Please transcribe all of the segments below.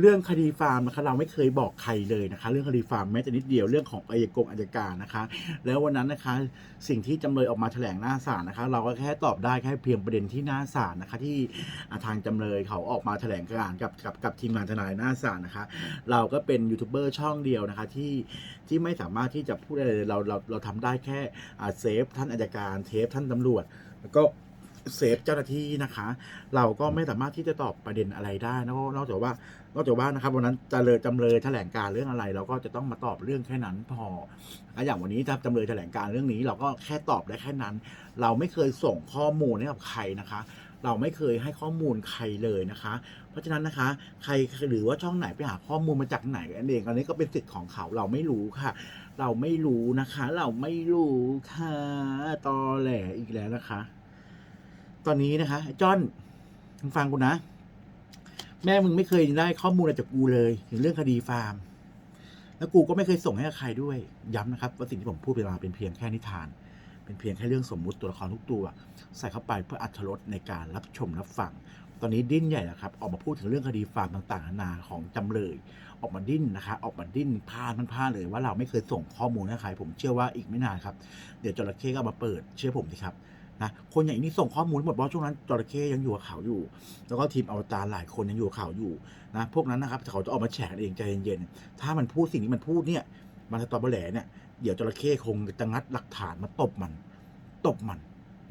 เรื่องคดีฟาร์มนะคะเราไม่เคยบอกใครเลยนะคะ เรื่องคดีฟาร์มแม้แต่นิดเดียวเรื่องของอายกงอายการนะคะ แล้ววันนั้นนะคะสิ่งที่จำเลยออกมาแถลงหน้าศาลนะคะ เราก็แค่ตอบได้แค่เพียงประเด็นที่หน้าศาลนะคะ ที่อ่าทางจำเลยเขาออกมาแถลงการกับกับกับทีมงานทนายหน้าศาลนะคะ เราก็เป็นยูทูบเบอร์ช่องเดียวนะคะที่ที่ไม่สามารถที่จะพูดอะไรเลยเราเราเราทำได้แค่เซฟท่านอายการเทปท่านตำรวจแล้วก็ เซฟเจ้าหน้าที่นะคะ เราก็ไม่สามารถที่จะตอบประเด็นอะไรได้นอกนอกจากว่านอกจากว่านะครับวันนั้นจำเลยจำเลยแถลงการเรื่องอะไร เราก็จะต้องมาตอบเรื่องแค่นั้นพออย่างวันนี้ถ้าจำเลยแถลงการเรื่องนี้ เราก็แค่ตอบได้แค่นั้น เราไม่เคยส่งข้อมูลให้กับใครนะคะเราไม่เคยให้ข้อมูลใครเลยนะคะ เพราะฉะนั้นนะคะ ใครหรือว่าช่องไหนไปหาข้อมูลมาจากไหนอันเองอันนี้ก็เป็นสิทธิ์ของเขาเราไม่รู้ค่ะ เราไม่รู้นะคะ เราไม่รู้ค่ะตอแหลอีกแล้วนะคะ ตอนนี้นะคะจอนฟังกูนะ แม่มึงไม่เคยได้ข้อมูลอะไรจากกูเลยถึงเรื่องคดีฟาร์ม แล้วกูก็ไม่เคยส่งให้ใครด้วยย้ำนะครับ ว่าสิ่งที่ผมพูดไปมาเป็นเพียงแค่นิทาน เป็นเพียงแค่เรื่องสมมุติตัวละครทุกตัว ใส่เข้าไปเพื่ออัธรสในการรับชมรับฟังตอนนี้ดิ้นใหญ่แล้วครับ ออกมาพูดถึงเรื่องคดีฟาร์มต่างๆนานาของจำเลย ออกมาดิ้นนะคะ ออกมาดิ้นพาดมันพาดเลยว่าเราไม่เคยส่งข้อมูลให้ใครผมเชื่อว่าอีกไม่นานครับ เดี๋ยวจระเข้ก็มาเปิดเชื่อผมสิครับ นะคนอย่างนี้ส่งข้อมูลหมดเพราะช่วงนั้นจระเข้ยังอยู่กับเขาอยู่ แล้วก็ทีมอวตารหลายคนยังอยู่กับเขาอยู่นะพวกนั้นนะครับเขาจะออกมาแฉกันเองใจเย็นๆถ้ามันพูดสิ่งที่มันพูดเนี่ยมันสตอเบแหลเนี่ยเดี๋ยวจระเข้คงจะงัดหลักฐานมาตบมันตบมัน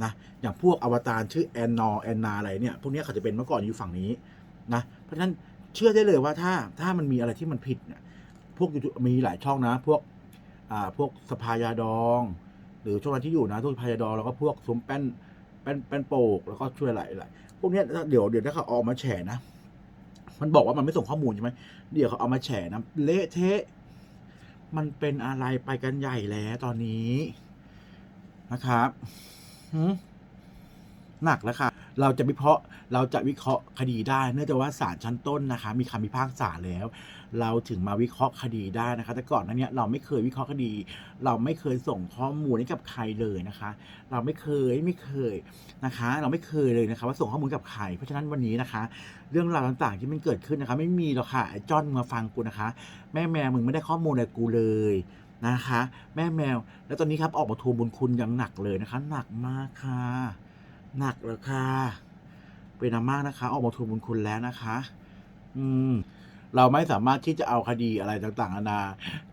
นะอย่างพวกอวตารชื่อแอนนอแอนนาอะไรเนี่ยพวกนี้เขาจะเป็นเมื่อก่อนอยู่ฝั่งนี้นะเพราะฉะนั้นเชื่อได้เลยว่าถ้าถ้ามันมีอะไรที่มันผิดเนี่ยพวกมีหลายช่องนะ พวกอ่าพวกสภายาดอง รือช่วงนั้นที่อยู่นะทุกพายาดอแล้วก็พวกซุ้มแป้นแป้นแป้นโปกแล้วก็ช่วยอะไรอะไรพวกเนี้ยเดี๋ยวเดี๋ยวถ้าเขาเอามาแฉนะ มันบอกว่ามันไม่ส่งข้อมูลใช่ไหมเดี๋ยวเขาเอามาแฉนะเละเทะมันเป็นอะไรไปกันใหญ่แล้วตอนนี้นะครับหืมหนักแล้วค่ะ เราจะวิเคราะห์เราจะวิเคราะห์คดีได้ เนื่องจากว่าศาลชั้นต้นนะคะ มีคำพิพากษาแล้ว เราถึงมาวิเคราะห์คดีได้นะคะ แต่ก่อนหนั้นเนี้ยเราไม่เคยวิเคราะห์คดี เราไม่เคยส่งข้อมูลให้กับใครเลยนะคะ เราไม่เคยไม่เคยนะคะ เราไม่เคยเลยนะคะ ว่าส่งข้อมูลกับใครเพราะฉะนั้นวันนี้นะคะ เรื่องราวต่างๆที่มันเกิดขึ้นนะคะ ไม่มีหรอกค่ะไอ้จอนมาฟังกูนะคะ แม่แมวมึงไม่ได้ข้อมูลอะไรกูเลยนะคะ แม่แมว แล้วตอนนี้ครับออกมาทวงบุญคุณอย่างหนักเลยนะคะ หนักมากค่ะ หนักเลยค่ะเป็นอามากนะคะ ออกมาทวงบุญคุณแล้วนะคะ อืม เราไม่สามารถที่จะเอาคดีอะไรต่างๆนานา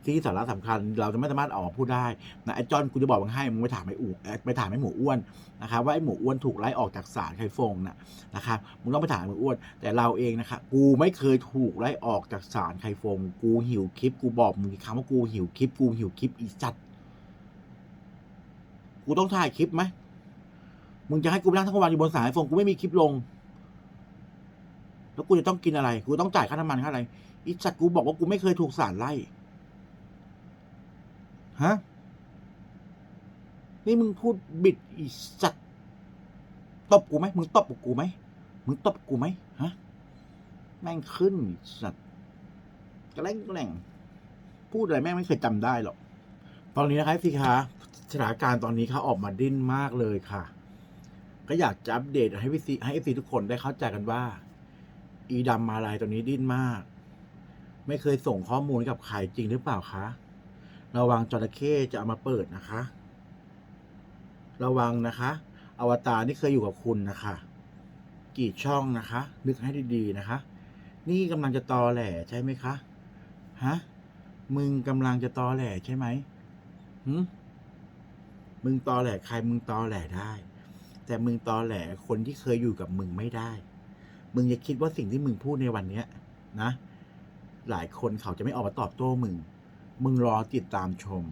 ที่สาระสำคัญ เราจะไม่สามารถออกมาพูดได้นะไอ้จอนกูจะบอกมึงให้มึงไปถามไอ้อูเอ่อไปถามไอ้หมูอ้วนนะครับว่าไอ้หมูอ้วนถูกไล่ออกจากศาลไคฟงนะนะครับมึงต้องไปถามไอ้หมูอ้วน แต่เราเองนะคะกูไม่เคยถูกไล่ออกจากศาลไคฟง กูหิวคลิป กูบอกมึงอีกครั้งว่ากูหิวคลิปกูหิวคลิปอีจัดกูต้องถ่ายคลิปไหม มึงจะให้กูไปนั่งทั้งวันอยู่บนศาลไคฟงกูไม่มีคลิปลง แล้วกูจะต้องกินอะไร กูต้องจ่ายค่าน้ำมันค่าอะไรอีสัตว์กูบอกว่ากูไม่เคยถูกสารไล่ ฮะ นี่มึงพูดบิดอีสัตว์ตบกูไหมมึงตบกูไหมมึงตบกูไหมฮะ แม่งขึ้นอีสัตว์กระแรงกระแรงพูดอะไรแม่งไม่เคยจำได้หรอก ตอนนี้นะครับสิคะสถานการณ์ตอนนี้เขาออกมาดิ้นมากเลยค่ะ ก็อยากจะอัปเดตให้พี่ซีให้เอฟซีทุกคนได้เข้าใจกันว่า อีดำมาลายตัวนี้ดิ้นมาก ไม่เคยส่งข้อมูลกับใครจริงหรือเปล่าคะระวังจระเข้จะเอามาเปิดนะคะ ระวังนะคะ อวตารที่เคยอยู่กับคุณนะคะ กี่ช่องนะคะ นึกให้ดีๆนะคะ นี่กำลังจะตอแหล่ใช่ไหมคะฮะมึงกำลังจะตอแหล่ใช่ไหมหืมมึงตอแหล่ใครมึงตอแหล่ได้ แต่มึงตอแหล่คนที่เคยอยู่กับมึงไม่ได้ มึงอย่าคิดว่าสิ่งที่มึงพูดในวันเนี้ยนะ หลายคนเขาจะไม่ออกมาตอบโต้มึง มึงรอติดตามชม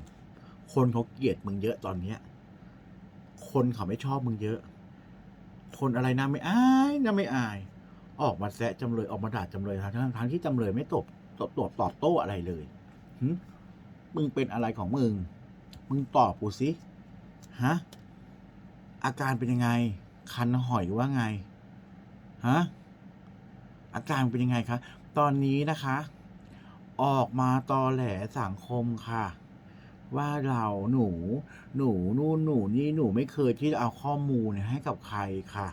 คนเขาเกลียดมึงเยอะตอนเนี้ย คนเขาไม่ชอบมึงเยอะ คนอะไรนะไม่อายนะไม่อาย ออกมาแซะจำเลยออกมาด่าจำเลยทั้งทั้งที่จำเลยไม่ตบตบตบตอบโต้อะไรเลยหึมึงเป็นอะไรของมึง มึงตอบกูสิ ฮะ อาการเป็นยังไง คันหอยว่าไงฮะอาการเป็นยังไงคะตอนนี้นะคะ ออกมาตอแหลสังคมค่ะ ว่าเราหนูหนูนู่นหนูนี่หนูไม่เคยที่จะเอาข้อมูลเนี่ยให้กับใครค่ะ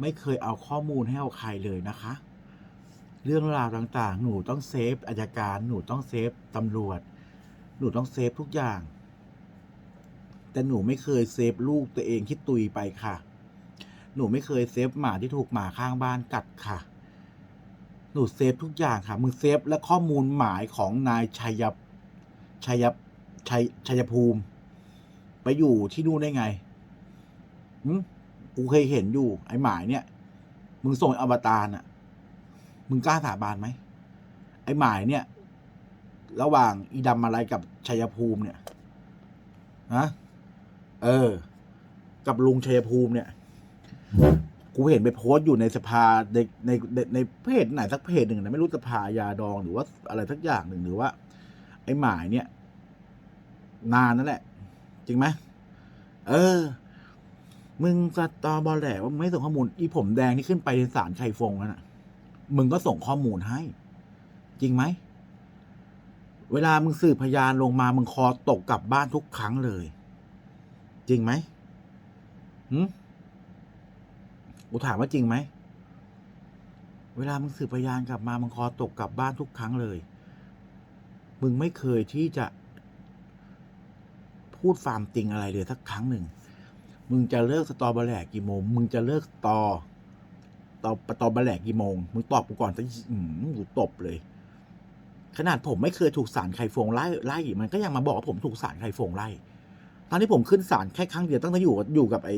ไม่เคยเอาข้อมูลให้เอาใครเลยนะคะ เรื่องราวต่างๆ หนูต้องเซฟอายการหนูต้องเซฟตำรวจ หนูต้องเซฟทุกอย่าง แต่หนูไม่เคยเซฟลูกตัวเองที่ตุยไปค่ะ หนูไม่เคยเซฟหมาที่ถูกหมาข้างบ้านกัดค่ะ หนูเซฟทุกอย่างค่ะ มึงเซฟและข้อมูลหมายของนายชัยชัยชัยชัยภูมิ ไปอยู่ที่นู่นได้ไงหึกูเคยเห็นอยู่ ไอ้หมายเนี่ย มึงส่งอวตารอะมึงกล้าสาบานไหม ไอ้หมายเนี่ย ระหว่างอีดำอะไรกับชัยภูมิเนี่ยฮะ เออ กับลุงชัยภูมิเนี่ย กูเห็นไปโพสต์อยู่ในสภาในในในในเพจไหนสักเพจหนึ่งนะไม่รู้สภายาดองหรือว่าอะไรสักอย่างหนึ่งหรือว่า ไอ้หมายเนี่ย นานนั่นแหละ จริงไหมเออ มึงสตอบอลแหละว่าไม่ส่งข้อมูล อีผมแดงที่ขึ้นไปในศาลไข่ฟงนั่นน่ะมึงก็ส่งข้อมูลให้ จริงไหมเวลามึงสืบพยานลงมา มึงคอตกกลับบ้านทุกครั้งเลย จริงไหมหืมกูถามว่าจริงไหม เวลามึงสืบพยานกลับมามึงคอตกกลับบ้านทุกครั้งเลย มึงไม่เคยที่จะ พูดฟาร์มจริงอะไรเลยสักครั้งหนึ่ง มึงจะเลิกสตอเบอร์แหลกกี่โมง มึงจะเลิกสตอตอตอเบอร์แหลกกี่โมง มึงตอบกูก่อนสักอืมกูตบเลย ขนาดผมไม่เคยถูกสารไข่ฟงไล่ไล่ มันก็ยังมาบอกว่าผมถูกสารไข่ฟงไล่ ตอนที่ผมขึ้นศาลแค่ครั้งเดียวตั้งแต่อยู่กับอยู่กับไอ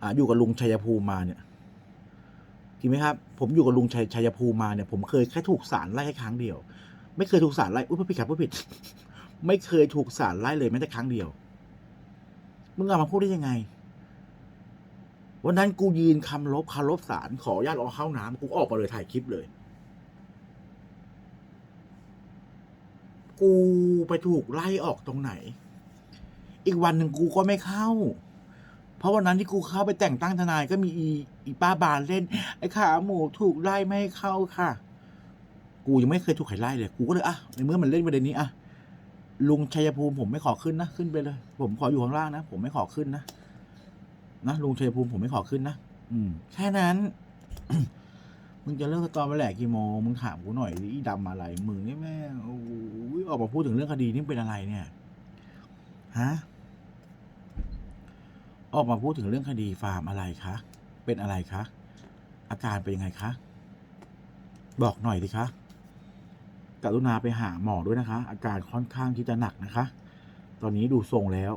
อ่าอยู่กับลุงชัยภูมิมาเนี่ยจริงไหมครับ ผมอยู่กับลุงชัยชัยภูมิมาเนี่ยผมเคยแค่ถูกสารไล่แค่ครั้งเดียว ไม่เคยถูกสารไล่อุ้ยพูดผิดครับพูดผิด ไม่เคยถูกสารไล่เลยแม้แต่ครั้งเดียวมึงเอามาพูดได้ยังไง วันนั้นกูยืนคำลบคารบสารขอญาตออกเข้าน้ำกูออกมาเลยถ่ายคลิปเลย กูไปถูกไล่ออกตรงไหน อีกวันหนึ่งกูก็ไม่เข้า เพราะวันนั้นที่กูเข้าไปแต่งตั้งทนายก็มีอีอีป้าบานเล่น ไอ้ขาหมูถูกไล่ไม่ให้เข้าค่ะ กูยังไม่เคยถูกใครไล่เลย กูก็เลยอะในเมื่อมันเล่นประเด็นนี้อะลุงชัยภูมิผมไม่ขอขึ้นนะขึ้นไปเลย ผมขออยู่ข้างล่างนะผมไม่ขอขึ้นนะนะลุงชัยภูมิผมไม่ขอขึ้นนะอืม แค่นั้นมึงจะเลิกตอมาแหลกกี่โมงมึงถามกูหน่อยอีดำอะไรมึงนี่แม่โอ้โหออกมาพูดถึงเรื่องคดีนี่เป็นอะไรเนี่ยฮะ ออกมาพูดถึงเรื่องคดีฟาร์มอะไรคะ เป็นอะไรคะ อาการเป็นยังไงคะ บอกหน่อยสิคะกรุณาไปหาหมอด้วยนะคะ อาการค่อนข้างที่จะหนักนะคะ ตอนนี้ดูทรงแล้ว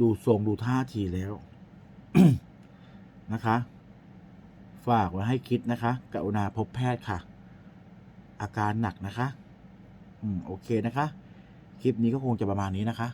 ดูทรงดูท่าทีแล้วนะคะ ฝากไว้ให้คิดนะคะ กรุณาพบแพทย์ค่ะ อาการหนักนะคะ อืมโอเคนะคะ คลิปนี้ก็คงจะประมาณนี้นะคะ